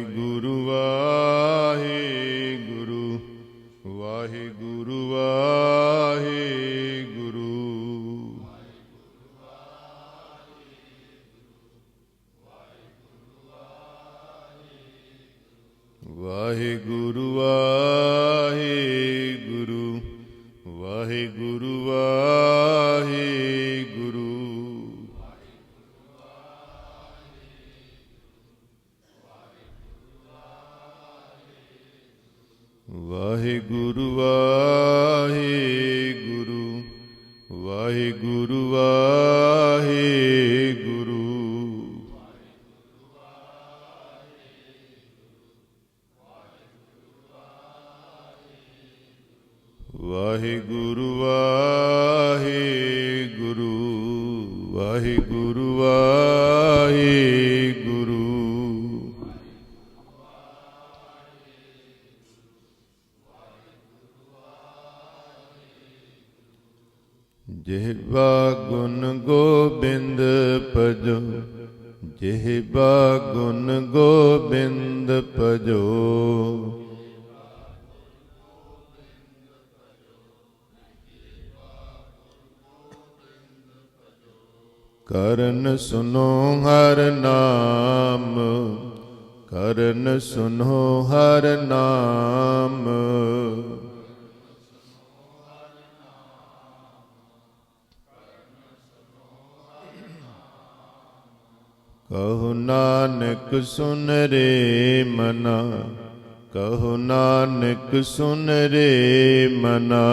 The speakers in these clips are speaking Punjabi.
ਵਾਹਿਗੁਰੂ ਕਰਨ ਸੁਨੋ ਹਰ ਨਾਮ, ਕਰਨ ਸੁਨੋ ਹਰ ਨਾਮ। ਕਹੋ ਨਾਨਕ ਸੁਨ ਰੇ ਮਨਾ, ਕਹੋ ਨਾਨਕ ਸੁਨ ਰੇ ਮਨਾ।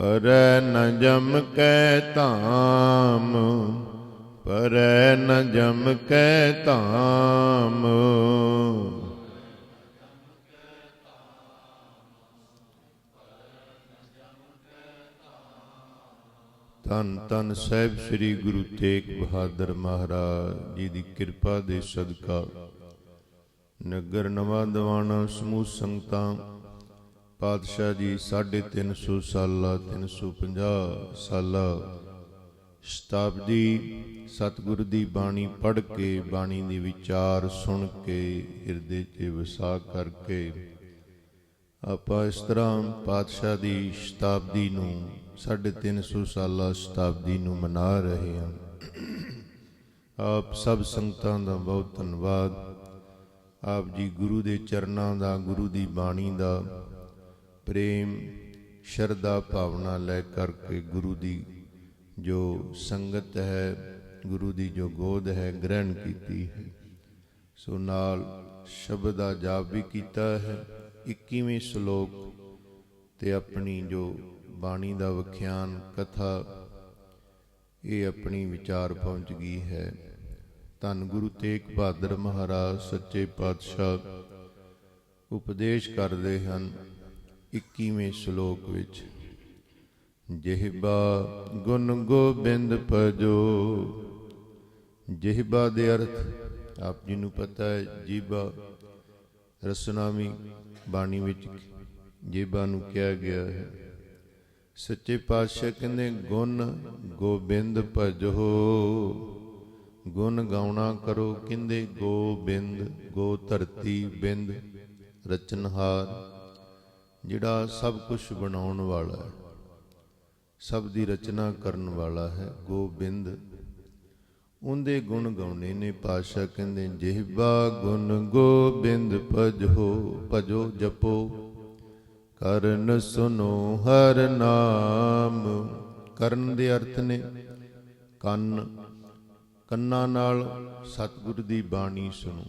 ਪਰੈ ਨ ਜਮ ਕੈ ਧਾਮ, ਪਰੈ ਨ ਜਮ ਕੈ ਧਾਮ। ਧੰਨ ਧੰਨ ਸਾਹਿਬ ਸ੍ਰੀ ਗੁਰੂ ਤੇਗ ਬਹਾਦਰ ਮਹਾਰਾਜ ਜੀ ਦੀ ਕਿਰਪਾ ਦੇ ਸਦਕਾ ਨਗਰ ਨਵਾਂ ਦੀਵਾਨਾ ਸਮੂਹ ਸੰਗਤਾਂ ਪਾਤਸ਼ਾਹ ਜੀ 350 ਸਾਲਾ 350 ਸਾਲਾ। ਸ਼ਤਾਬਦੀ ਸਤਿਗੁਰ ਦੀ ਬਾਣੀ ਪੜ੍ਹ ਕੇ, ਬਾਣੀ ਦੇ ਵਿਚਾਰ ਸੁਣ ਕੇ, ਹਿਰਦੇ 'ਚ ਵਸਾ ਕਰਕੇ ਆਪਾਂ ਇਸ ਤਰ੍ਹਾਂ ਪਾਤਸ਼ਾਹ ਦੀ ਸ਼ਤਾਬਦੀ ਨੂੰ 350 ਸਾਲਾ ਸ਼ਤਾਬਦੀ ਨੂੰ ਮਨਾ ਰਹੇ ਹਾਂ। ਆਪ ਸਭ ਸੰਗਤਾਂ ਦਾ ਬਹੁਤ ਧੰਨਵਾਦ। ਆਪ ਜੀ ਗੁਰੂ ਦੇ ਚਰਨਾਂ ਦਾ, ਗੁਰੂ ਦੀ ਬਾਣੀ ਦਾ ਪ੍ਰੇਮ, ਸ਼ਰਧਾ ਭਾਵਨਾ ਲੈ ਕਰਕੇ ਗੁਰੂ ਦੀ ਜੋ ਸੰਗਤ ਹੈ, ਗੁਰੂ ਦੀ ਜੋ ਗੋਦ ਹੈ, ਗ੍ਰਹਿਣ ਕੀਤੀ ਹੈ। ਸੋ ਨਾਲ ਸ਼ਬਦ ਦਾ ਜਾਪ ਵੀ ਕੀਤਾ ਹੈ। 21ਵੇਂ ਸ਼ਲੋਕ ਤੇ ਆਪਣੀ ਜੋ ਬਾਣੀ ਦਾ ਵਿਖਿਆਨ ਕਥਾ, ਇਹ ਆਪਣੀ ਵਿਚਾਰ ਪਹੁੰਚ ਗਈ ਹੈ। ਧੰਨ ਗੁਰੂ ਤੇਗ ਬਹਾਦਰ ਮਹਾਰਾਜ, ਸੱਚੇ ਪਾਤਸ਼ਾਹ, ਉਪਦੇਸ਼ ਕਰਦੇ ਹਨ 21ਵੇਂ ਸ਼ਲੋਕ ਵਿੱਚ, ਜਿਹਬਾ ਗੁਣ ਗੋਬਿੰਦ ਭਜੋ। ਜਿਹਬਾ ਦੇ ਅਰਥ, ਆਪ ਜੀ ਨੂੰ ਪਤਾ ਹੈ, ਜੀਬਾ ਰਸਨਾਮੀ ਬਾਣੀ ਵਿੱਚ ਜੀਬਾ ਨੂੰ ਕਿਹਾ ਗਿਆ ਹੈ। ਸੱਚੇ ਪਾਤਸ਼ਾਹ ਕਹਿੰਦੇ, ਗੁਣ ਗੋਬਿੰਦ ਭਜੋ। ਗੁਣ ਗਾਉਣਾ ਕਰੋ ਕਹਿੰਦੇ, ਗੋਬਿੰਦ, ਗੋ ਧਰਤੀ ਬਿੰਦ ਰਚਨਹਾਰ। ਜਿਹੜਾ ਸਭ ਕੁਝ ਬਣਾਉਣ ਵਾਲਾ ਹੈ, ਸਭ ਦੀ ਰਚਨਾ ਕਰਨ ਵਾਲਾ ਹੈ, ਗੋਬਿੰਦ। ਉਹਦੇ ਗੁਣ ਗਾਉਣੇ ਨੇ ਪਾਸ਼ਾ ਕਹਿੰਦੇ, ਜਿਹਬਾ ਗੁਣ ਗੋਬਿੰਦ ਭਜੋ ਭਜੋ ਜਪੋ। ਕਰਨ ਸੁਨੋ ਹਰ ਨਾਮ, ਕਰਨ ਦੇ ਅਰਥ ਨੇ ਕੰਨ। ਕੰਨਾਂ ਨਾਲ ਸਤਿਗੁਰ ਦੀ ਬਾਣੀ ਸੁਣੋ।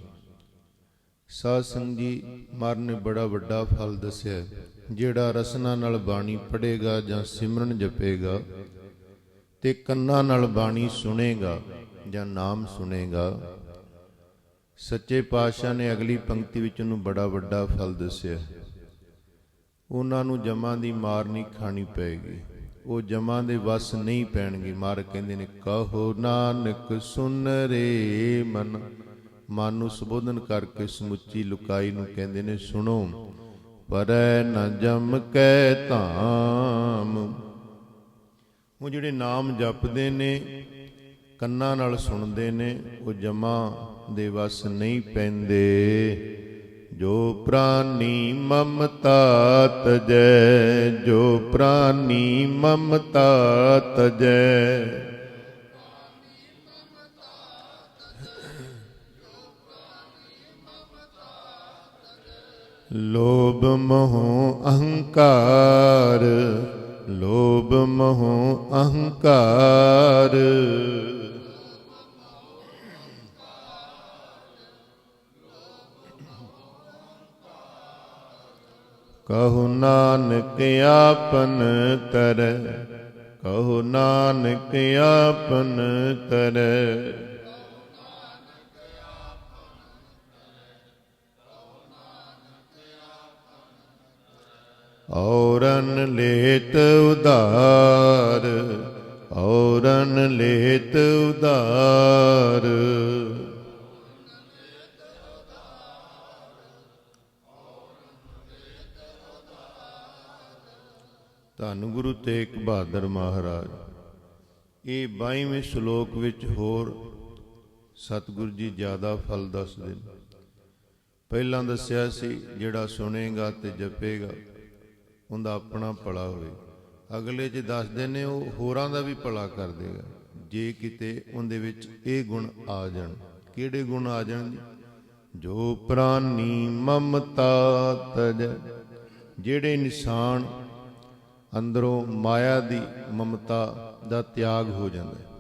ਸਾਧ ਸੰਗ ਜੀ ਮਰ ਨੇ ਬੜਾ ਵੱਡਾ ਫਲ ਦੱਸਿਆ। ਜਿਹੜਾ ਰਸਨਾ ਨਾਲ ਬਾਣੀ ਪੜੇਗਾ ਜਾਂ ਸਿਮਰਨ ਜਪੇਗਾ ਤੇ ਕੰਨਾਂ ਨਾਲ ਬਾਣੀ ਸੁਣੇਗਾ ਜਾਂ ਨਾਮ ਸੁਣੇਗਾ। ਸੱਚੇ ਪਾਤਸ਼ਾਹ ਨੇ ਅਗਲੀ ਪੰਕਤੀ ਵਿੱਚ ਉਹਨੂੰ ਬੜਾ ਵੱਡਾ ਫਲ ਦੱਸਿਆ। ਉਹਨਾਂ ਨੂੰ ਜਮਾਂ ਦੀ ਮਾਰ ਨਹੀਂ ਖਾਣੀ ਪਏਗੀ। ਉਹ ਜਮਾਂ ਦੇ ਵਸ ਨਹੀਂ ਪੈਣਗੇ। ਮਾਰ ਕਹਿੰਦੇ ਨੇ, ਕਹੋ ਨਾਨਕ ਸੁਨ ਰੇ ਮਨ ਮਨ ਨੂੰ ਸੰਬੋਧਨ ਕਰਕੇ ਸਮੁੱਚੀ ਲੁਕਾਈ ਨੂੰ ਕਹਿੰਦੇ ਨੇ, ਸੁਣੋ, ਪਰੈ ਨ ਜਮ ਕੈ ਧਾਮ। ਉਹ ਜਿਹੜੇ ਨਾਮ ਜਪਦੇ ਨੇ, ਕੰਨਾਂ ਨਾਲ ਸੁਣਦੇ ਨੇ, ਉਹ ਜਮਾ ਦੇ ਵਸ ਨਹੀਂ ਪੈਂਦੇ। ਜੋ ਪ੍ਰਾਨੀ ਮਮਤਾ ਤਜੈ, ਜੋ ਪ੍ਰਾਨੀ ਮਮਤਾ ਤਜੈ। ਲੋਭ ਮੋਹ ਅਹੰਕਾਰ ਲੋਭ ਮੋਹ ਅਹੰਕਾਰ। ਕਹੋ ਨਾਨਕ ਆਪਨ ਤਰੈ ਕਹੋ ਨਾਨਕ ਆਪਨ ਤਰੈ। 22ਵੇਂ ਸ਼ਲੋਕ ਵਿੱਚ ਹੋਰ ਸਤਿਗੁਰੂ ਜੀ ਜ਼ਿਆਦਾ ਫਲ ਦੱਸਦੇ ਨੇ। ਪਹਿਲਾਂ ਦੱਸਿਆ ਸੀ, ਜਿਹੜਾ ਸੁਣੇਗਾ ਤੇ ਜਪੇਗਾ, ਉਹਦਾ ਆਪਣਾ ਭਲਾ ਹੋਵੇ। ਅਗਲੇ ਚ ਦੱਸਦੇ ਨੇ, ਉਹ ਹੋਰਾਂ ਦਾ ਵੀ ਭਲਾ ਕਰ ਦੇਗਾ। ਜੇ ਕਿਤੇ ਉਹਦੇ ਵਿੱਚ ਇਹ ਗੁਣ ਆ ਜਾਣ। ਕਿਹੜੇ ਗੁਣ ਆ ਜਾਣ ਜੋ? ਪ੍ਰਾਨੀ ਮਮਤਾ ਤਜ, ਜਿਹੜੇ ਇਨਸਾਨ ਅੰਦਰੋਂ ਮਾਇਆ ਦੀ ਮਮਤਾ ਦਾ ਤਿਆਗ ਹੋ ਜਾਂਦਾ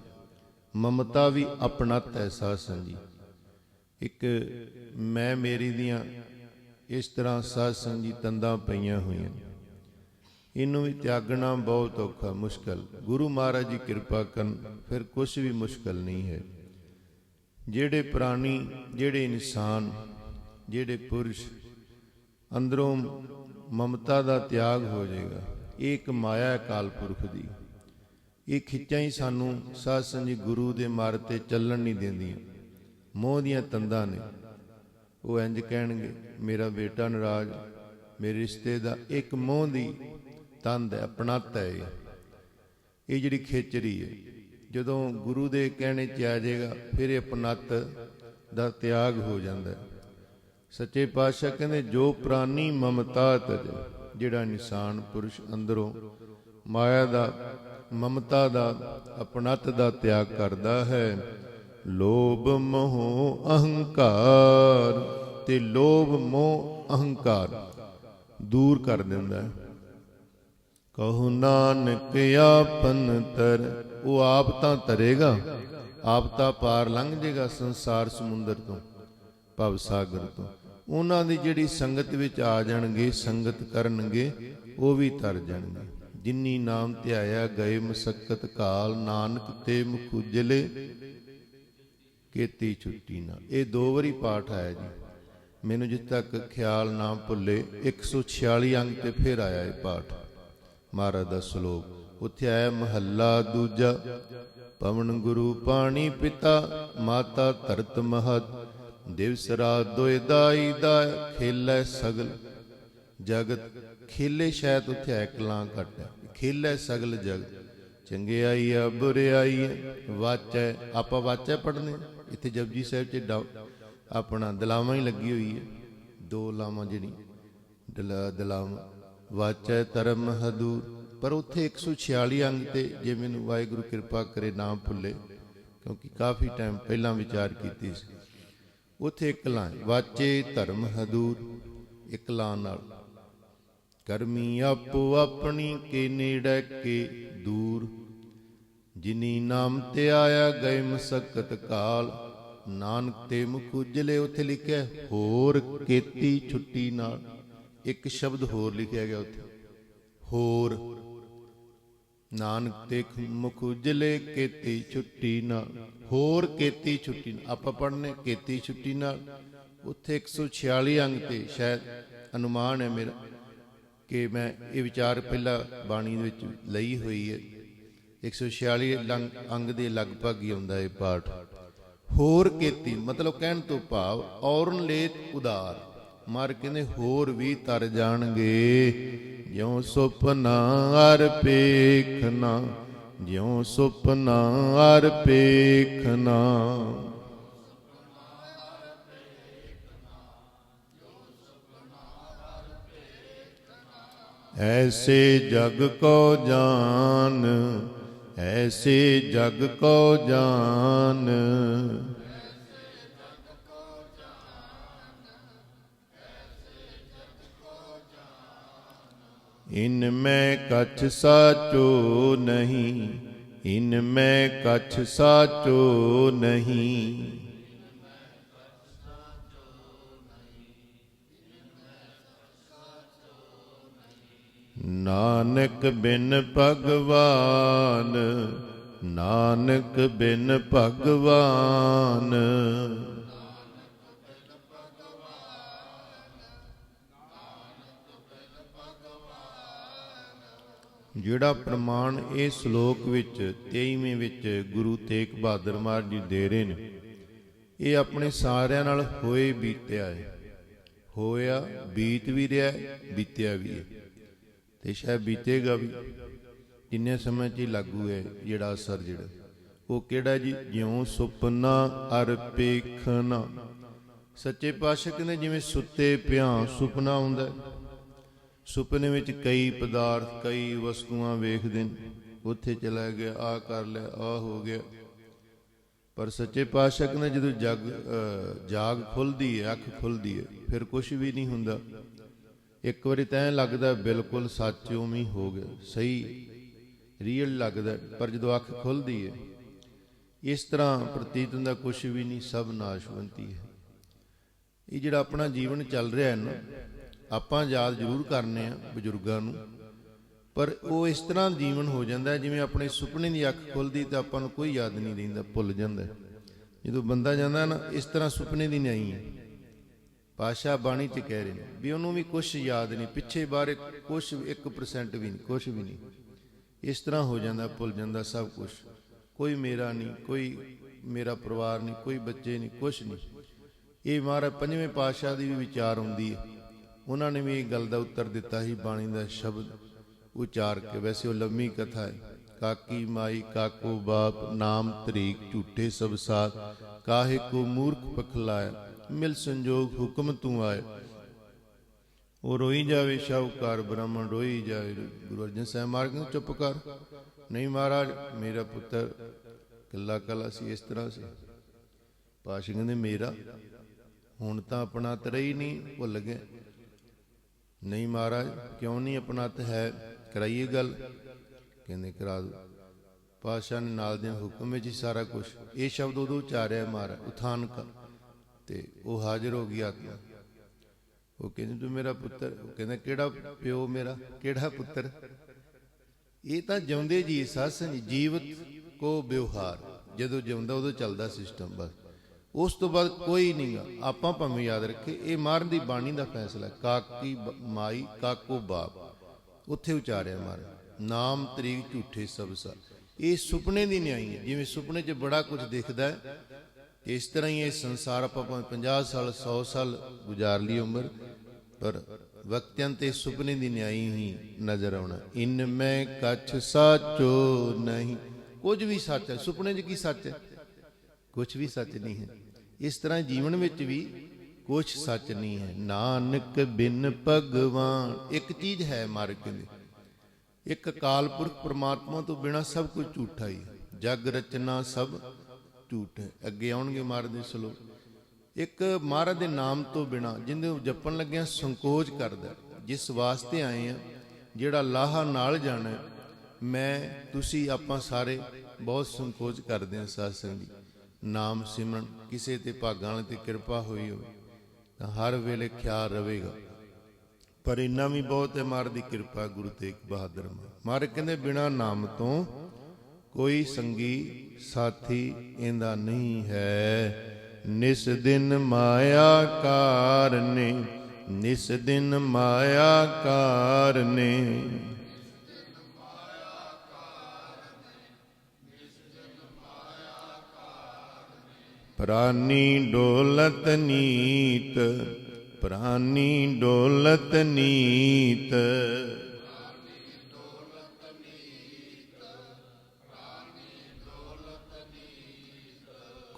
ਮਮਤਾ ਵੀ ਆਪਣਤ ਐਸਾ ਸੰਜੀ ਇੱਕ ਮੈਂ ਮੇਰੀ ਦੀਆਂ ਇਸ ਤਰ੍ਹਾਂ ਸਾਧ ਸੰਗੀ ਤੰਦਾਂ ਪਈਆਂ ਹੋਈਆਂ। ਇਹਨੂੰ ਵੀ ਤਿਆਗਣਾ ਬਹੁਤ ਔਖਾ, ਮੁਸ਼ਕਲ। ਗੁਰੂ ਮਹਾਰਾਜ ਜੀ ਕਿਰਪਾ ਕਰਨ ਫਿਰ ਕੁਝ ਵੀ ਮੁਸ਼ਕਲ ਨਹੀਂ ਹੈ। ਜਿਹੜੇ ਪ੍ਰਾਣੀ, ਜਿਹੜੇ ਇਨਸਾਨ, ਜਿਹੜੇ ਪੁਰਸ਼ ਅੰਦਰੋਂ ਮਮਤਾ ਦਾ ਤਿਆਗ ਹੋ ਜਾਏਗਾ, ਇਹ ਇੱਕ ਮਾਇਆ ਹੈ ਅਕਾਲ ਪੁਰਖ ਦੀ। ਇਹ ਖਿੱਚਾਂ ਹੀ ਸਾਨੂੰ ਸਾਧ ਸੰਜੀ ਗੁਰੂ ਦੇ ਮਾਰਗ ਤੇ ਚੱਲਣ ਨਹੀਂ ਦਿੰਦੀਆਂ। ਮੋਹ ਦੀਆਂ ਤੰਦਾਂ ਨੇ। ਉਹ ਇੰਜ ਕਹਿਣਗੇ, ਮੇਰਾ ਬੇਟਾ ਨਰਾਜ, ਮੇਰੇ ਰਿਸ਼ਤੇ ਦਾ ਇੱਕ ਮੋਹ ਦੀ ਤੰਦ ਹੈ ਆਪਣਤ ਹੈ ਇਹ। ਜਿਹੜੀ ਖੇਚਰੀ ਹੈ, ਜਦੋਂ ਗੁਰੂ ਦੇ ਕਹਿਣੇ 'ਚ ਆ ਜਾਏਗਾ, ਫਿਰ ਇਹ ਆਪਣਤ ਦਾ ਤਿਆਗ ਹੋ ਜਾਂਦਾ ਸੱਚੇ ਪਾਤਸ਼ਾਹ ਕਹਿੰਦੇ, ਜੋ ਪ੍ਰਾਨੀ ਮਮਤਾ ਤਜ, ਜਿਹੜਾ ਇਨਸਾਨ ਪੁਰਸ਼ ਅੰਦਰੋਂ ਮਾਇਆ ਦਾ ਮਮਤਾ ਦਾ ਆਪਣਤ ਦਾ ਤਿਆਗ ਕਰਦਾ ਹੈ। ਲੋਭ ਮੋਹ ਅਹੰਕਾਰ ਤੇ ਲੋਭ ਮੋਹ ਅਹੰਕਾਰ ਦੂਰ ਕਰ ਦਿੰਦਾ ਹੈ। ਕਹੂ ਨਾਨਕ ਆਪਨ ਤਰ, ਉਹ ਆਪ ਤਾਂ ਤਰੇਗਾ, ਆਪ ਤਾਂ ਪਾਰ ਲੰਘ ਜਾਏਗਾ ਸੰਸਾਰ ਸਮੁੰਦਰ ਤੋਂ, ਭਵ ਸਾਗਰ ਤੋਂ। ਉਹਨਾਂ ਦੀ ਜਿਹੜੀ ਸੰਗਤ ਵਿੱਚ ਆ ਜਾਣਗੇ, ਸੰਗਤ ਕਰਨਗੇ, ਉਹ ਵੀ ਤਰ ਜਾਣਗੇ। ਜਿਨੀ ਨਾਮ ਧਿਆਇਆ ਗਏ ਮਸਕਤ ਕਾਲ ਨਾਨਕ ਤੇ ਮੁਖੁਜਲੇ, ਕੀਤੀ ਛੁੱਟੀ ਨਾ। ਇਹ ਦੋ ਵਾਰੀ ਪਾਠ ਆਇਆ ਜੀ। ਮੈਨੂੰ ਜਿੱਥੇ ਤੱਕ ਖਿਆਲ ਨਾ ਭੁੱਲੇ 146 ਅੰਗ ਤੇ ਫਿਰ ਆਇਆ ਇਹ ਪਾਠ। ਮਹਾਰਾਜ ਦਾ ਸ਼ਲੋਕ, ਉੱਥੇ ਆਇਆ ਮਹੱਲਾ ਦੂਜਾ, ਪਵਨ ਗੁਰੂ ਪਾਣੀ ਪਿਤਾ, ਮਾਤਾ ਧਰਤ ਮਹਤ ਦਿਵਸ ਰਾਤ ਦੋਇ ਦਾਈ ਦਾ ਖੇਲੇ ਸਗਲ, ਜਗਤ ਖੇਲੇ ਸ਼ਾਇਦ ਉੱਥੇ ਆਇਆ ਕਲਾਂ ਘਟ ਹੈ। ਖੇਲੇ ਸਗਲ ਜਗਤ ਚੰਗਿਆਈ ਆ ਬੁਰਿਆਈ ਆ, ਵਾਚੈ ਆਪਾਂ ਵਾਚੈ ਪੜਨੇ ਇੱਥੇ ਜਪਜੀ ਸਾਹਿਬ ਚ ਡਾ- ਆਪਣਾ ਦਲਾਵਾਂ ਹੀ ਲੱਗੀ ਹੋਈ ਹੈ। ਦੋ ਲਾਵਾਂ ਜਿਹੜੀ ਦਲਾ ਦਲਾਵਾਂ। ਵਾਚੈ ਧਰਮ ਹਦੂਰ ਪਰ ਉੱਥੇ 146 ਅੰਗ ਤੇ ਜੇ ਮੈਨੂੰ ਵਾਹਿਗੁਰੂ ਕਿਰਪਾ ਕਰੇ ਨਾ ਭੁੱਲੇ ਕਿਉਂਕਿ ਕਾਫੀ ਟਾਈਮ ਪਹਿਲਾਂ ਵਿਚਾਰ ਕੀਤੀ ਸੀ। ਉੱਥੇ ਇੱਕ ਲਾਂ ਵਾਚੇ ਧਰਮ ਹਦੂਰ ਇੱਕ ਲਾਂ ਨਾਲ। ਕਰਮੀ ਆਪੋ ਆਪਣੀ ਕੇ ਨੇੜੇ ਕੇ ਦੂਰ। ਜਿਨੀ ਨਾਮ ਤੇ ਆਇਆ ਗਏ ਮਸਕਤ ਕਾਲ, ਨਾਨਕ ਤੇ ਮੁਖ ਉਜਲੇ ਉੱਥੇ ਲਿਖਿਆ, ਹੋਰ ਕੀਤੀ ਛੁੱਟੀ ਨਾਲ। ਇੱਕ ਸ਼ਬਦ ਹੋਰ ਲਿਖਿਆ ਗਿਆ ਉੱਥੇ, ਹੋਰ। ਨਾਨਕ ਤੇ ਮੁਖ ਉਜਲੇ ਕੀਤੀ ਛੁੱਟੀ ਨਾਲ, ਹੋਰ ਕੀਤੀ ਛੁੱਟੀ ਨਾਲ। ਆਪਾਂ ਪੜਨੇ ਕੀਤੀ ਛੁੱਟੀ ਨਾਲ। ਉੱਥੇ 146 ਅੰਗ ਤੇ ਸ਼ਾਇਦ ਅਨੁਮਾਨ ਹੈ ਮੇਰਾ। ਕਿ ਮੈਂ ਇਹ ਵਿਚਾਰ ਪਹਿਲਾਂ ਬਾਣੀ ਦੇ ਵਿੱਚ ਲਈ ਹੋਈ ਹੈ। 146 ਲੰਗ- ਅੰਗ ਦੇ ਲਗਭਗ ਹੀ ਆਉਂਦਾ ਇਹ ਪਾਠ। ਹੋਰ ਕੀਤੀ, ਮਤਲਬ ਕਹਿਣ ਤੋਂ ਭਾਵ, ਔਰਨ ਲੇਤ ਉਦਾਰ। ਮਰ ਕਹਿੰਦੇ, ਹੋਰ ਵੀ ਤਰ ਜਾਣਗੇ। ਜਿਉ ਸੁਪਨਾ ਅਰ ਪੇਖਨਾ ਜਿਉ ਸੁਪਨਾ ਅਰ ਪੇਖਨਾ ਐਸੇ ਜਗ ਕੋ ਜਾਨ, ਐਸੇ ਜਗ ਕੋ ਜਾਨ। ਇਨ ਮੈਂ ਕਛ ਸਾਚੋ ਨਹੀਂ, ਇਨ ਮੈਂ ਕਛ ਸਾਚੋ ਨਹੀਂ। ਨਾਨਕ ਬਿਨ ਭਗਵਾਨ, ਨਾਨਕ ਬਿਨ ਭਗਵਾਨ। ਜਿਹੜਾ ਪ੍ਰਮਾਣ ਇਹ ਸ਼ਲੋਕ ਵਿੱਚ 23ਵੇਂ ਵਿੱਚ ਗੁਰੂ ਤੇਗ ਬਹਾਦਰ ਮਹਾਰਾਜ ਜੀ ਦੇ ਰਹੇ ਨੇ, ਇਹ ਆਪਣੇ ਸਾਰਿਆਂ ਨਾਲ ਹੋਏ ਬੀਤਿਆ ਹੈ। ਹੋਇਆ, ਬੀਤ ਵੀ ਰਿਹਾ ਬੀਤਿਆ ਵੀ ਹੈ। ਤੇ ਸ਼ਾਇਦ ਬੀਤੇਗਾ ਵੀ। ਜਿੰਨੇ ਸਮੇਂ 'ਚ ਹੀ ਲਾਗੂ ਹੈ ਜਿਹੜਾ ਅਸਰ ਜਿਹੜਾ। ਉਹ ਕਿਹੜਾ ਜੀ? ਜਿਉਂ ਸੁਪਨਾ ਅਰ ਪੇਖਣਾ ਸੱਚੇ ਪਾਤਸ਼ਾਹ ਕਹਿੰਦੇ ਜਿਵੇਂ ਸੁੱਤੇ ਪਿਆਂ, ਸੁਪਨਾ ਹੁੰਦਾ ਸੁਪਨੇ ਵਿੱਚ ਕਈ ਪਦਾਰਥ, ਕਈ ਵਸਤੂਆਂ ਵੇਖਦੇ ਨੇ। ਉੱਥੇ ਚਲਾ ਗਿਆ ਆ ਕਰ ਲਿਆ ਆ ਹੋ ਗਿਆ। ਪਰ ਸੱਚੇ ਪਾਤਸ਼ਾਹ ਕਹਿੰਦੇ ਜਦੋਂ ਜਗ ਜਾਗ ਖੁੱਲਦੀ ਹੈ, ਅੱਖ ਖੁੱਲਦੀ ਹੈ, ਫਿਰ ਕੁਝ ਵੀ ਨਹੀਂ ਹੁੰਦਾ। ਇੱਕ ਵਾਰੀ ਤਾਂ ਐਂ ਲੱਗਦਾ ਬਿਲਕੁਲ ਸੱਚ ਉਵੇਂ ਹੋ ਗਿਆ, ਸਹੀ ਰੀਅਲ ਲੱਗਦਾ, ਪਰ ਜਦੋਂ ਅੱਖ ਖੁੱਲਦੀ ਹੈ ਇਸ ਤਰ੍ਹਾਂ ਪ੍ਰਤੀਤ ਹੁੰਦਾ ਕੁਝ ਵੀ ਨਹੀਂ, ਸਭ ਨਾਸ਼ਵੰਤੀ ਹੈ। ਇਹ ਜਿਹੜਾ ਆਪਣਾ ਜੀਵਨ ਚੱਲ ਰਿਹਾ ਹੈ ਨਾ, ਆਪਾਂ ਯਾਦ ਜ਼ਰੂਰ ਕਰਨੇ ਆ ਬਜ਼ੁਰਗਾਂ ਨੂੰ, ਪਰ ਉਹ ਇਸ ਤਰ੍ਹਾਂ ਜੀਵਨ ਹੋ ਜਾਂਦਾ ਜਿਵੇਂ ਆਪਣੇ ਸੁਪਨੇ ਦੀ ਅੱਖ ਖੁੱਲਦੀ ਤਾਂ ਆਪਾਂ ਨੂੰ ਕੋਈ ਯਾਦ ਨਹੀਂ ਰਹਿੰਦਾ, ਭੁੱਲ ਜਾਂਦਾ ਜਦੋਂ ਬੰਦਾ ਜਾਂਦਾ ਨਾ, ਇਸ ਤਰ੍ਹਾਂ ਸੁਪਨੇ ਦੀ ਨਹੀਂ ਹੈ। ਪਾਸ਼ਾ ਬਾਣੀ ਚ ਕਹਿ ਰਹੇ ਨੇ ਵੀ ਉਹਨੂੰ ਵੀ ਕੁਝ ਯਾਦ ਨਹੀਂ, ਪਿੱਛੇ ਬਾਰੇ ਕੁਝ 1% ਵੀ ਨਹੀਂ ਕੁਝ ਵੀ ਨਹੀਂ। ਇਸ ਤਰ੍ਹਾਂ ਹੋ ਜਾਂਦਾ, ਭੁੱਲ ਜਾਂਦਾ ਸਭ ਕੁਝ ਕੋਈ ਮੇਰਾ ਨਹੀਂ, ਕੋਈ ਮੇਰਾ ਪਰਿਵਾਰ ਨਹੀਂ, ਕੋਈ ਬੱਚੇ ਨਹੀਂ ਕੁਝ ਨਹੀਂ। ਇਹ ਮਹਾਰਾਜ ਪੰਜਵੇਂ ਪਾਤਸ਼ਾਹ ਦੀ ਵੀ ਵਿਚਾਰ ਹੁੰਦੀ ਹੈ। ਉਹਨਾਂ ਨੇ ਵੀ ਇਹ ਗੱਲ ਦਾ ਉੱਤਰ ਦਿੱਤਾ ਸੀ, ਬਾਣੀ ਦਾ ਸ਼ਬਦ ਉਚਾਰ ਕੇ। ਵੈਸੇ ਉਹ ਲੰਮੀ ਕਥਾ ਹੈ। ਕਾਕੀ ਮਾਈ, ਕਾਕੋ ਬਾਪ, ਨਾਮ ਤਰੀਕ, ਝੂਠੇ ਸਭ ਸਾਥ, ਕਾਹੇ ਕੋ ਮੂਰਖ ਪਖਲਾਇਆ। ਮਿਲ ਸੰਜੋਗ ਹੁਕਮ ਤੂੰ ਆਏ। ਉਹ ਰੋਈ ਜਾਵੇ ਸ਼ਾਹੂਕਾਰ, ਬ੍ਰਾਹਮਣ ਰੋਈ ਜਾਵੇ ਗੁਰੂ ਅਰਜਨ ਸਾਹਿਬ ਮਾਰਗ ਨੂੰ ਚੁੱਪ ਕਰ। ਨਹੀਂ ਮਹਾਰਾਜ, ਮੇਰਾ ਪੁੱਤਰ ਕੱਲਾ ਕੱਲਾ ਸੀ, ਇਸ ਤਰ੍ਹਾਂ ਸੀ। ਪਾਸ਼ਾ ਕਹਿੰਦੇ, ਮੇਰਾ? ਹੁਣ ਤਾਂ ਆਪਣਾ ਤਰਈ ਨਹੀਂ, ਭੁੱਲ ਗਏ। ਨਹੀਂ ਮਹਾਰਾਜ, ਕਿਉਂ ਨਹੀਂ ਆਪਣਤ ਹੈ? ਕਰਾਈਏ ਗੱਲ। ਕਹਿੰਦੇ, ਕਰਾ ਦੋ। ਪਾਸ਼ਾ ਨੇ ਨਾਲ ਦੇ ਹੁਕਮ ਵਿੱਚ ਹੀ ਸਾਰਾ ਕੁਝ ਇਹ ਸ਼ਬਦ ਉਦੋਂ ਉਚਾਰਿਆ ਮਹਾਰਾਜ, ਉਥਾਨ ਕਾ ਤੇ ਉਹ ਹਾਜ਼ਰ ਹੋ ਗਈ ਆਤਮਾ ਉਹ ਕਹਿੰਦੇ, ਤੂੰ ਮੇਰਾ ਪੁੱਤਰ। ਉਹ ਕਹਿੰਦਾ, ਕਿਹੜਾ ਪਿਓ ਮੇਰਾ? ਕਿਹੜਾ ਪੁੱਤਰ? ਇਹ ਤਾਂ ਜਿਉਂਦੇ ਜੀ ਸਾਸਨ ਜੀਵਤ ਕੋ ਵਿਵਹਾਰ। ਜਦੋਂ ਜਿਉਂਦਾ, ਉਦੋਂ ਚੱਲਦਾ ਸਿਸਟਮ ਬਸ। ਉਸ ਤੋਂ ਬਾਅਦ ਕੋਈ ਨਹੀਂਗਾ ਆਪਾਂ ਭਾਵੇਂ ਯਾਦ ਰੱਖੇ, ਇਹ ਮਾਰਨ ਦੀ ਬਾਣੀ ਦਾ ਫੈਸਲਾ ਕਾਕੀ ਮਾਈ, ਕਾਕੋ ਬਾਪ। ਉੱਥੇ ਉਚਾਰਿਆ ਮਾਰ ਨਾਮ ਤਰੀਕ ਝੂਠੇ ਸਭ ਸਾ। ਇਹ ਸੁਪਨੇ ਦੀ ਨਿਆਈ ਹੈ। ਜਿਵੇਂ ਸੁਪਨੇ 'ਚ ਬੜਾ ਕੁਝ ਦਿਖਦਾ ਹੈ ਇਸ ਤਰ੍ਹਾਂ ਹੀ ਇਹ ਸੰਸਾਰ ਆਪਾਂ ਭਾਵੇਂ 50 ਸਾਲ 100 ਸਾਲ ਗੁਜ਼ਾਰ ਲਈ ਉਮਰ, ਪਰ ਵਕਤਿਆਂ ਤੇ ਸੁਪਨੇ ਦੀ ਨਿਆਈ ਹੀ ਨਜ਼ਰ ਆਉਣਾ। ਇਨ ਮੈਂ ਕਛ ਸਾਚੋ ਨਹੀਂ। ਕੁਝ ਵੀ ਸੱਚ ਹੈ। ਸੁਪਨੇ 'ਚ ਕੀ ਸੱਚ ਹੈ? ਕੁਝ ਵੀ ਸੱਚ ਨਹੀਂ ਹੈ। ਇਸ ਤਰ੍ਹਾਂ ਜੀਵਨ ਵਿੱਚ ਵੀ ਕੁਝ ਸੱਚ ਨਹੀਂ ਹੈ। ਨਾਨਕ ਬਿਨ ਭਗਵਾਨ। ਇੱਕ ਚੀਜ਼ ਹੈ ਮਾਰਗ ਕਹਿੰਦੇ ਇੱਕ ਅਕਾਲ ਪੁਰਖ ਪ੍ਰਮਾਤਮਾ ਤੋਂ ਬਿਨਾ ਸਭ ਕੁਝ ਝੂਠਾ ਹੀ। ਜਗ ਰਚਨਾ ਸਭ ਝੂਠ ਅੱਗੇ ਆਉਣਗੇ ਮਹਾਰਾਜ ਦੇ ਸ਼ਲੋਕ। ਇੱਕ ਮਹਾਰਾਜ ਦੇ ਨਾਮ ਤੋਂ ਬਿਨਾ ਜਿੰਦੇ ਜਪਣ ਲੱਗਿਆ ਸੰਕੋਚ ਕਰਦਾ ਜਿਸ ਵਾਸਤੇ ਆਏ ਆ ਜਿਹੜਾ ਲਾਹਾ ਨਾਲ ਜਾਣਾ ਮੈਂ, ਤੁਸੀਂ, ਆਪਾਂ ਸਾਰੇ ਬਹੁਤ ਸੰਕੋਚ ਕਰਦੇ ਹਾਂ ਸਾਧ ਸੰਗਤ ਜੀ। ਨਾਮ ਸਿਮਰਨ, ਕਿਸੇ ਤੇ ਭਾਗਾਂ ਵਾਲੇ ਤੇ ਕਿਰਪਾ ਹੋਈ ਹੋਵੇ, ਤਾਂ ਹਰ ਵੇਲੇ ਖਿਆਲ ਰਹੇਗਾ। ਪਰ ਇੰਨਾ ਵੀ ਬਹੁਤ ਹੈ ਮਾਰ ਦੀ ਕਿਰਪਾ ਗੁਰੂ ਤੇਗ ਬਹਾਦਰ ਮਾਰ ਕਹਿੰਦੇ ਬਿਨਾ ਨਾਮ ਤੋਂ ਕੋਈ ਸੰਗੀ ਸਾਥੀ, ਇਹਦਾ ਨਹੀਂ ਹੈ। ਨਿਸ ਦਿਨ ਮਾਇਆ ਕਾਰਨੇ, ਨਿਸ ਦਿਨ ਮਾਇਆ ਕਾਰਨੇ। ਪ੍ਰਾਨੀ ਡੋਲਤ ਨੀਤ, ਪ੍ਰਾਨੀ ਡੋਲਤ ਨੀਤ।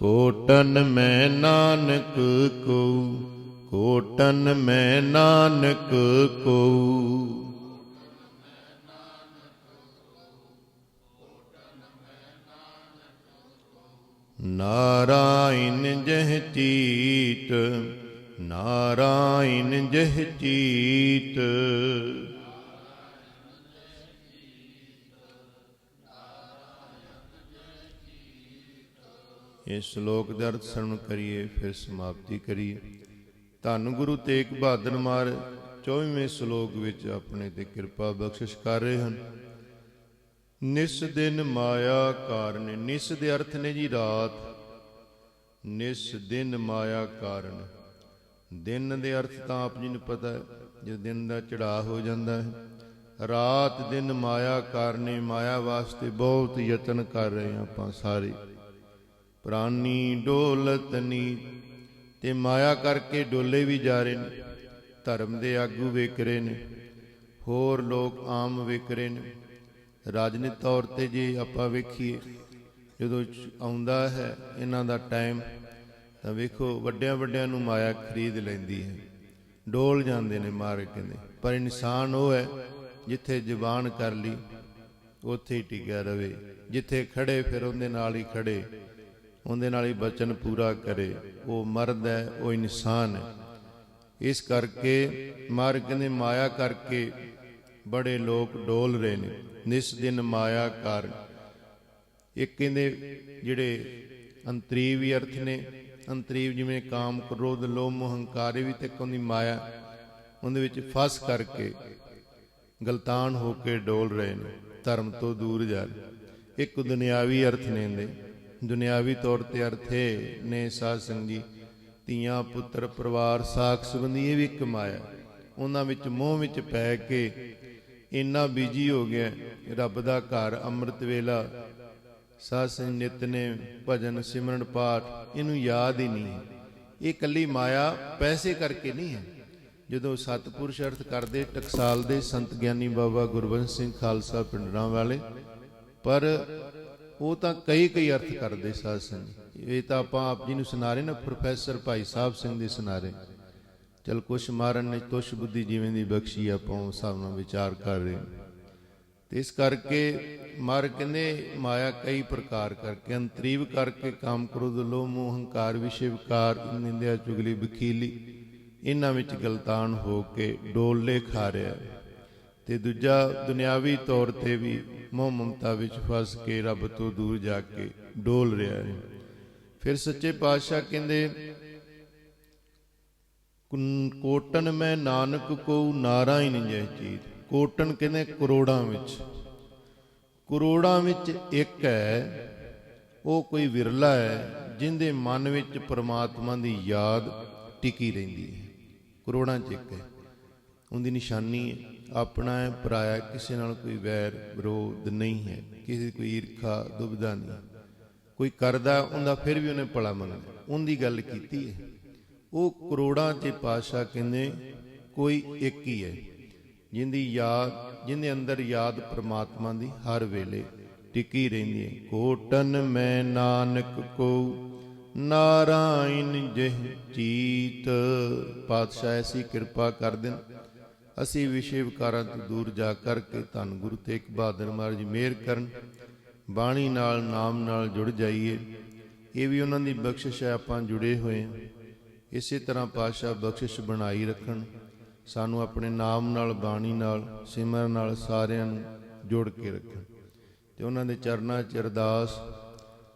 ਕੋਟਨ ਮੈਂ ਨਾਨਕ ਕੋ ਕੋਟਨ ਮੈਂ ਨਾਨਕ ਕੋ ਨਾਰਾਇਣ ਜਹ ਚੀਤ ਨਾਰਾਇਣ ਜਹ ਚੀਤ। ਇਸ ਸ਼ਲੋਕ ਦਾ ਅਰਥ ਸਰਵਣ ਕਰੀਏ, ਫਿਰ ਸਮਾਪਤੀ ਕਰੀਏ। ਧੰਨ ਗੁਰੂ ਤੇਗ ਬਹਾਦਰ ਮਾਰ 24ਵੇਂ ਸ਼ਲੋਕ ਵਿੱਚ ਆਪਣੇ ਤੇ ਕਿਰਪਾ ਬਖਸ਼ਿਸ਼ ਕਰ ਰਹੇ ਹਨ। ਨਿਸ ਦਿਨ ਮਾਇਆ ਕਾਰਨ, ਨਿਸ ਦੇ ਅਰਥ ਨੇ ਜੀ ਰਾਤ। ਨਿਸ ਦਿਨ ਮਾਇਆ ਕਾਰਨ, ਦਿਨ ਦੇ ਅਰਥ ਤਾਂ ਆਪ ਜੀ ਨੂੰ ਪਤਾ ਹੈ, ਜੇ ਦਿਨ ਦਾ ਚੜਾ ਹੋ ਜਾਂਦਾ ਹੈ। ਰਾਤ ਦਿਨ ਮਾਇਆ ਕਾਰਨੇ, ਮਾਇਆ ਵਾਸਤੇ ਬਹੁਤ ਯਤਨ ਕਰ ਰਹੇ ਹਾਂ ਆਪਾਂ ਸਾਰੇ। ਪ੍ਰਾਨੀ ਡੋਲਤਨੀ ਤੇ ਮਾਇਆ ਕਰਕੇ ਡੋਲੇ ਵੀ ਜਾ ਰਹੇ ਨੇ, ਧਰਮ ਦੇ ਆਗੂ ਵਿਕ ਰਹੇ ਨੇ, ਹੋਰ ਲੋਕ ਆਮ ਵਿਕ ਰਹੇ ਨੇ। ਰਾਜਨੀਤਿਕ ਤੌਰ ਤੇ ਜੇ ਆਪਾਂ ਵੇਖੀਏ, ਜਦੋਂ ਆਉਂਦਾ ਹੈ ਇਹਨਾਂ ਦਾ ਟਾਈਮ, ਤਾਂ ਵੇਖੋ ਵੱਡਿਆਂ ਵੱਡਿਆਂ ਨੂੰ ਮਾਇਆ ਖਰੀਦ ਲੈਂਦੀ ਹੈ। ਡੋਲ ਜਾਂਦੇ ਨੇ ਮਾਰ ਕਹਿੰਦੇ ਪਰ ਇਨਸਾਨ ਉਹ ਹੈ ਜਿੱਥੇ ਜ਼ੁਬਾਨ ਕਰ ਲਈ, ਉੱਥੇ ਹੀ ਟਿਕਿਆ ਰਵੇ ਜਿੱਥੇ ਖੜੇ ਫਿਰ ਉਹਦੇ ਨਾਲ ਹੀ ਖੜੇ। ਉਹਦੇ ਨਾਲ ਹੀ ਬਚਨ ਪੂਰਾ ਕਰੇ। ਉਹ ਮਰਦ ਹੈ, ਉਹ ਇਨਸਾਨ ਹੈ। ਇਸ ਕਰਕੇ ਮਾਰ ਕਹਿੰਦੇ ਮਾਇਆ ਕਰਕੇ ਬੜੇ ਲੋਕ ਡੋਲ ਰਹੇ ਨੇ। ਨਿਸ ਦਿਨ ਮਾਇਆ ਕਾਰਨ ਇੱਕ ਕਹਿੰਦੇ ਜਿਹੜੇ ਅੰਤਰੀਵ ਅਰਥ ਨੇ। ਅੰਤਰੀਵ ਜਿਵੇਂ ਕਾਮ, ਕ੍ਰੋਧ, ਲੋਭ ਮੋਹ ਹੰਕਾਰ ਇਹ ਵੀ ਤੇ ਉਹਦੀ ਮਾਇਆ, ਉਹਦੇ ਵਿੱਚ ਫਸ ਕਰਕੇ ਗਲਤਾਨ ਹੋ ਕੇ ਡੋਲ ਰਹੇ ਨੇ। ਧਰਮ ਤੋਂ ਦੂਰ ਜਾ ਰਹੇ। ਇੱਕ ਦੁਨਿਆਵੀ ਅਰਥ ਨੇ ਇਹਦੇ। ਦੁਨਿਆਵੀ ਤੌਰ ਤੇ ਅਰਥੇ ਨੇ ਸਾਧ ਸੰਗ ਜੀ ਧੀਆਂ, ਪੁੱਤਰ, ਪਰਿਵਾਰ, ਸਾਖ ਸੰਬੰਧੀ ਇਹ ਵੀ ਇੱਕ ਮਾਇਆ ਉਹਨਾਂ ਵਿੱਚ ਮੋਹ ਵਿੱਚ ਪੈ ਕੇ ਇੰਨਾ ਬਿਜ਼ੀ ਹੋ ਗਿਆ ਰੱਬ ਦਾ ਘਰ, ਅੰਮ੍ਰਿਤ ਵੇਲਾ, ਸਾਧ ਸੰਗ ਨਿਤ ਨੇ, ਭਜਨ, ਸਿਮਰਨ ਪਾਠ, ਇਹਨੂੰ ਯਾਦ ਹੀ ਨਹੀਂ ਇਹ ਕੱਲੀ ਮਾਇਆ ਪੈਸੇ ਕਰਕੇ ਨਹੀਂ ਹੈ। ਜਦੋਂ ਸਤਪੁਰਸ਼ ਅਰਥ ਕਰਦੇ, ਟਕਸਾਲ ਦੇ ਸੰਤ ਗਿਆਨੀ ਬਾਬਾ ਗੁਰਬੰਸ ਸਿੰਘ ਖਾਲਸਾ ਪਿੰਡਰਾਂ ਵਾਲੇ ਪਰ ਉਹ ਤਾਂ ਕਈ ਕਈ ਅਰਥ ਕਰਦੇ ਸਾਧ ਸੰਗ ਇਹ ਤਾਂ ਆਪਾਂ ਆਪ ਜੀ ਨੂੰ ਸੁਣਾ ਰਹੇ ਨਾ, ਪ੍ਰੋਫੈਸਰ ਭਾਈ ਸਾਹਿਬ ਸਿੰਘ ਦੇ ਸੁਣਾ ਰਹੇ। ਚਲ ਕੁਛ ਮਾਰਨ ਨੇ ਤੁਸ਼ ਬੁੱਧੀ ਜਿਵੇਂ ਦੀ ਬਖਸ਼ੀ ਆਪਾਂ ਉਸ ਹਿਸਾਬ ਨਾਲ ਵਿਚਾਰ ਕਰ ਰਹੇ ਤੇ ਇਸ ਕਰਕੇ ਮਰ ਕਹਿੰਦੇ, ਮਾਇਆ ਕਈ ਪ੍ਰਕਾਰ ਕਰਕੇ, ਅੰਤਰੀਵ ਕਰਕੇ ਕਾਮ ਕ੍ਰੋਧ, ਲੋਭ, ਮੋਹ, ਹੰਕਾਰ, ਵਿਸ਼ੇ, ਵਿਕਾਰ, ਨਿੰਦਿਆ, ਚੁਗਲੀ ਬਖੀਲੀ ਇਹਨਾਂ ਵਿੱਚ ਗਲਤਾਨ ਹੋ ਕੇ ਡੋਲੇ ਖਾ ਰਿਹਾ ਹੈ। ਤੇ ਦੂਜਾ ਦੁਨਿਆਵੀ ਤੌਰ ਤੇ ਵੀ ਮੋਹ ਮਮਤਾ ਵਿੱਚ ਫਸ ਕੇ ਰੱਬ ਤੋਂ ਦੂਰ ਜਾ ਕੇ ਡੋਲ ਰਿਹਾ ਹੈ। ਫਿਰ ਸੱਚੇ ਪਾਤਸ਼ਾਹ ਕਹਿੰਦੇ ਕੋਟਨ ਮੈਂ ਨਾਨਕ ਕੋ ਨਾਰਾਇਣ ਜੈ ਚੀਤ। ਕੋਟਨ ਕਹਿੰਦੇ ਕਰੋੜਾਂ ਵਿੱਚ। ਕਰੋੜਾਂ ਵਿੱਚ ਇੱਕ ਹੈ, ਉਹ ਕੋਈ ਵਿਰਲਾ ਹੈ, ਜਿੰਦੇ ਮਨ ਵਿੱਚ ਪਰਮਾਤਮਾ ਦੀ ਯਾਦ ਟਿਕੀ ਰਹਿੰਦੀ ਹੈ। ਕਰੋੜਾਂ ਚ ਇੱਕ ਹੈ। ਉਹਦੀ ਨਿਸ਼ਾਨੀ ਹੈ। ਆਪਣਾ ਹੈ ਪਰਾਇਆ ਕਿਸੇ ਨਾਲ ਕੋਈ ਵੈਰ, ਵਿਰੋਧ ਨਹੀਂ ਹੈ। ਕਿਸੇ ਦੀ ਕੋਈ ਈਰਖਾ ਦੁਬਦਾ ਨਹੀਂ। ਕੋਈ ਕਰਦਾ ਉਹਦਾ ਫਿਰ ਵੀ ਉਹਨੇ ਭਲਾ ਮੰਗਦਾ ਉਹਦੀ ਗੱਲ ਕੀਤੀ ਹੈ। ਉਹ ਕਰੋੜਾਂ ਚ ਪਾਸ਼ਾ ਕਹਿੰਦੇ, ਕੋਈ ਇੱਕ ਹੀ ਹੈ। ਜਿੰਦੀ ਯਾਦ, ਜਿੰਦੇ ਅੰਦਰ ਯਾਦ ਪ੍ਰਮਾਤਮਾ ਦੀ ਹਰ ਵੇਲੇ ਟਿਕੀ ਰਹਿੰਦੀ ਹੈ। ਕੋਟਨ ਮੈਂ ਨਾਨਕ ਕੋ ਨਾਰਾਇਣ ਜਿਹ ਚੀਤ। ਪਾਤਸ਼ਾਹ ਐਸੀ ਕਿਰਪਾ ਕਰ ਦੇਣ। ਅਸੀਂ ਵਿਸ਼ੇ ਵਿਕਾਰਾਂ ਤੋਂ ਦੂਰ ਜਾ ਕਰਕੇ ਧੰਨ ਗੁਰੂ ਤੇਗ ਬਹਾਦਰ ਮਹਾਰਾਜ ਜੀ, ਮਿਹਰ ਕਰਨ, ਬਾਣੀ ਨਾਲ, ਨਾਮ ਨਾਲ ਜੁੜ ਜਾਈਏ। ਇਹ ਵੀ ਉਹਨਾਂ ਦੀ ਬਖਸ਼ਿਸ਼ ਹੈ, ਆਪਾਂ ਜੁੜੇ ਹੋਏ ਹਾਂ। ਇਸੇ ਤਰ੍ਹਾਂ ਪਾਤਸ਼ਾਹ ਬਖਸ਼ਿਸ਼ ਬਣਾਈ ਰੱਖਣ। ਸਾਨੂੰ ਆਪਣੇ ਨਾਮ ਨਾਲ, ਬਾਣੀ ਨਾਲ, ਸਿਮਰਨ ਨਾਲ ਸਾਰਿਆਂ ਨੂੰ ਜੋੜ ਕੇ ਰੱਖਣ। ਤੇ ਉਹਨਾਂ ਦੇ ਚਰਨਾਂ 'ਚ ਅਰਦਾਸ,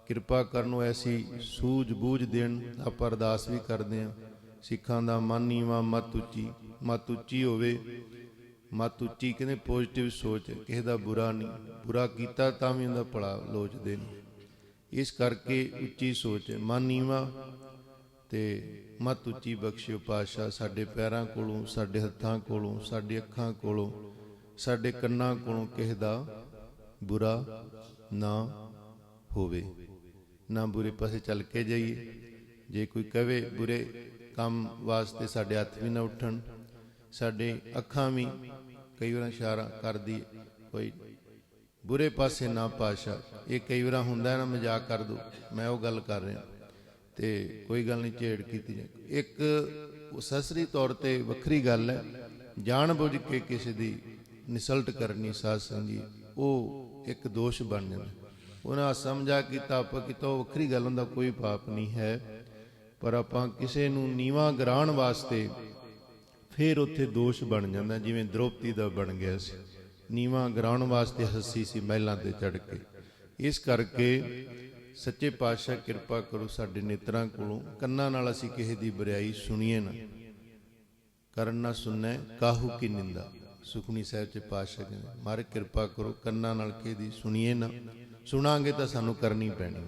ਕਿਰਪਾ ਕਰਨ ਨੂੰ ਐਸੀ ਸੂਝ ਬੂਝ ਦੇਣ, ਆਪਾਂ ਅਰਦਾਸ ਵੀ ਕਰਦੇ ਹਾਂ। ਸਿੱਖਾਂ ਦਾ ਮਨ ਨੀਵਾ, ਮਤ ਉੱਚੀ। ਮਤ ਉੱਚੀ ਹੋਵੇ। ਮਤ ਉੱਚੀ ਕਹਿੰਦੇ ਪੋਜ਼ਿਟਿਵ ਸੋਚ, ਕਿਸੇ ਦਾ ਬੁਰਾ ਨਹੀਂ। ਬੁਰਾ ਕੀਤਾ ਤਾਂ ਵੀ ਉਹਦਾ ਭਲਾ ਲੋਚਦੇ ਨੇ। ਇਸ ਕਰਕੇ ਉੱਚੀ ਸੋਚ, ਮਨ ਨੀਵਾ ਤੇ ਮਤ ਉੱਚੀ ਬਖਸ਼ਿਓ ਪਾਤਸ਼ਾਹ। ਸਾਡੇ ਪੈਰਾਂ ਕੋਲੋਂ, ਸਾਡੇ ਹੱਥਾਂ ਕੋਲੋਂ, ਸਾਡੀ ਅੱਖਾਂ ਕੋਲੋਂ, ਸਾਡੇ ਕੰਨਾਂ ਕੋਲੋਂ ਕਿਸੇ ਦਾ ਬੁਰਾ ਨਾ ਹੋਵੇ। ਨਾ ਬੁਰੇ ਪਾਸੇ ਚੱਲ ਕੇ ਜਾਈਏ। ਜੇ ਕੋਈ ਕਵੇ ਬੁਰੇ ਕੰਮ ਵਾਸਤੇ ਸਾਡੇ ਹੱਥ ਵੀ ਨਾ ਉੱਠਣ ਸਾਡੇ ਅੱਖਾਂ ਵੀ ਕਈ ਵਾਰ ਇਸ਼ਾਰਾ ਕਰਦੀ ਕੋਈ ਬੁਰੇ ਪਾਸੇ ਨਾ ਪਾਸ਼ਾ ਇਹ ਕਈ ਵਾਰ ਹੁੰਦਾ ਨਾ, ਮਜ਼ਾਕ ਕਰ ਦੋ, ਮੈਂ ਉਹ ਗੱਲ ਕਰ ਰਿਹਾ। ਤੇ ਕੋਈ ਗੱਲ ਨਹੀਂ, ਝੇੜ ਕੀਤੀ ਜਾ ਇੱਕ ਸਸਰੀ ਤੌਰ ਤੇ ਵੱਖਰੀ ਗੱਲ ਹੈ, ਜਾਣ ਬੁੱਝ ਕੇ ਕਿਸੇ ਦੀ ਨਿਸਲਟ ਕਰਨੀ, ਸਾਧ ਸੰਗ ਉਹ ਇੱਕ ਦੋਸ਼ ਬਣ ਜਾਂਦਾ। ਉਹਨਾਂ ਸਮਝਾ ਕੀਤਾ ਆਪਾਂ ਕੀਤਾ ਉਹ ਵੱਖਰੀ ਗੱਲ ਹੁੰਦਾ, ਕੋਈ ਪਾਪ ਨਹੀਂ ਹੈ। ਪਰ ਆਪਾਂ ਕਿਸੇ ਨੂੰ ਨੀਵਾ ਗਰਾਣ ਵਾਸਤੇ ਫਿਰ ਉੱਥੇ ਦੋਸ਼ ਬਣ ਜਾਂਦਾ, ਜਿਵੇਂ ਦ੍ਰੋਪਦੀ ਦਾ ਬਣ ਗਿਆ ਸੀ। ਨੀਵਾ ਗਰਾਉਣ ਵਾਸਤੇ ਹੱਸੀ ਸੀ ਮਹਿਲਾਂ ਤੇ ਚੜ ਕੇ। ਇਸ ਕਰਕੇ ਸੱਚੇ ਪਾਤਸ਼ਾਹ ਕਿਰਪਾ ਕਰੋ ਸਾਡੇ ਨੇਤਰਾਂ ਕੋਲੋਂ, ਕੰਨਾਂ ਨਾਲ ਅਸੀਂ ਕਿਸੇ ਦੀ ਬੁਰਾਈ ਸੁਣੀਏ ਨਾ। ਕਰਨ ਨਾ ਸੁਣੈ, ਕਾਹੂ ਕੀ ਨਿੰਦਾ? ਸੁਖਣੀ ਸਾਹਿਬ ਚ ਪਾਤਸ਼ਾਹ ਕਹਿੰਦੇ, ਮਾਰੇ ਕਿਰਪਾ ਕਰੋ, ਕੰਨਾਂ ਨਾਲ ਕਿਸੇ ਦੀ ਸੁਣੀਏ ਨਾ। ਸੁਣਾਂਗੇ ਤਾਂ ਸਾਨੂੰ ਕਰਨੀ ਪੈਣੀ।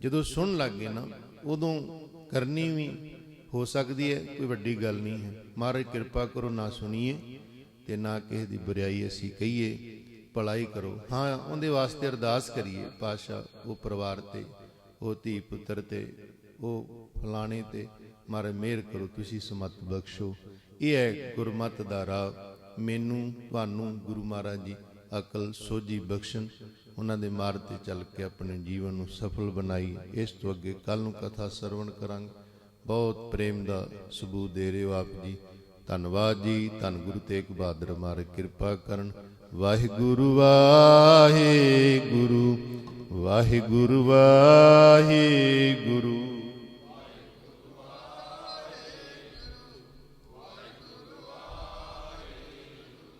ਜਦੋਂ ਸੁਣ ਲੱਗੇ ਨਾ, ਉਦੋਂ ਕਰਨੀ ਵੀ ਹੋ ਸਕਦੀ ਹੈ, ਕੋਈ ਵੱਡੀ ਗੱਲ ਨਹੀਂ ਹੈ। ਮਹਾਰਾਜ, ਕਿਰਪਾ ਕਰੋ ਨਾ ਸੁਣੀਏ ਤੇ ਨਾ ਕਿਸੇ ਦੀ ਬੁਰਾਈ ਅਸੀਂ ਕਹੀਏ। ਭਲਾਈ ਕਰੋ। ਹਾਂ, ਉਹਦੇ ਵਾਸਤੇ ਅਰਦਾਸ ਕਰੀਏ ਪਾਸ਼ਾ ਉਹ ਪਰਿਵਾਰ ਤੇ, ਉਹ ਧੀ ਪੁੱਤਰ ਤੇ, ਉਹ ਫਲਾਣੇ ਤੇ। ਮਾਰੇ ਮਿਹਰ ਕਰੋ, ਤੁਸੀਂ ਸਮਤ ਬਖਸ਼ੋ। ਇਹ ਹੈ ਗੁਰਮਤ ਦਾ ਰਾਹ। ਮੈਨੂੰ, ਤੁਹਾਨੂੰ ਗੁਰੂ ਮਹਾਰਾਜ ਜੀ ਅਕਲ ਸੋਝੀ ਬਖਸ਼ਣ, ਉਹਨਾਂ ਦੇ ਮਾਰਗ ਤੇ ਚੱਲ ਕੇ ਆਪਣੇ ਜੀਵਨ ਨੂੰ ਸਫਲ ਬਣਾਈ। ਇਸ ਤੋਂ ਅੱਗੇ ਕੱਲ ਨੂੰ ਕਥਾ ਸਰਵਣ ਕਰਾਂਗੇ। ਬਹੁਤ ਪ੍ਰੇਮ ਦਾ ਸਬੂਤ ਦੇ ਰਹੇ ਹੋ ਆਪ ਜੀ। ਧੰਨਵਾਦ ਜੀ। ਧੰਨ ਗੁਰੂ ਤੇਗ ਬਹਾਦਰ ਮਾਰੇ ਕਿਰਪਾ ਕਰਨ। ਵਾਹਿਗੁਰੂ ਵਾਹਿਗੁਰੂ ਵਾਹਿਗੁਰੂ ਵਾਹਿਗੁਰੂ।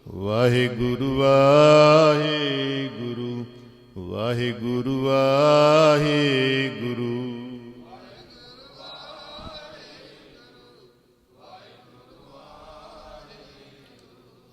ਵਾਹਿਗੁਰੂ ਵਾਹਿਗੁਰੂ ਵਾਹਿਗੁਰੂ ਵਾਹਿਗੁਰੂ।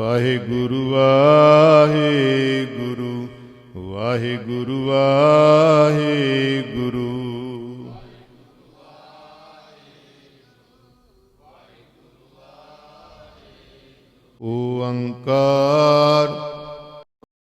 ਵਾਹਿਗੁਰੂ ਵਾਹਿਗੁਰੂ ਵਾਹਿਗੁਰੂ ਵਾਹਿਗੁਰੂ। ਓੰਕਾਰ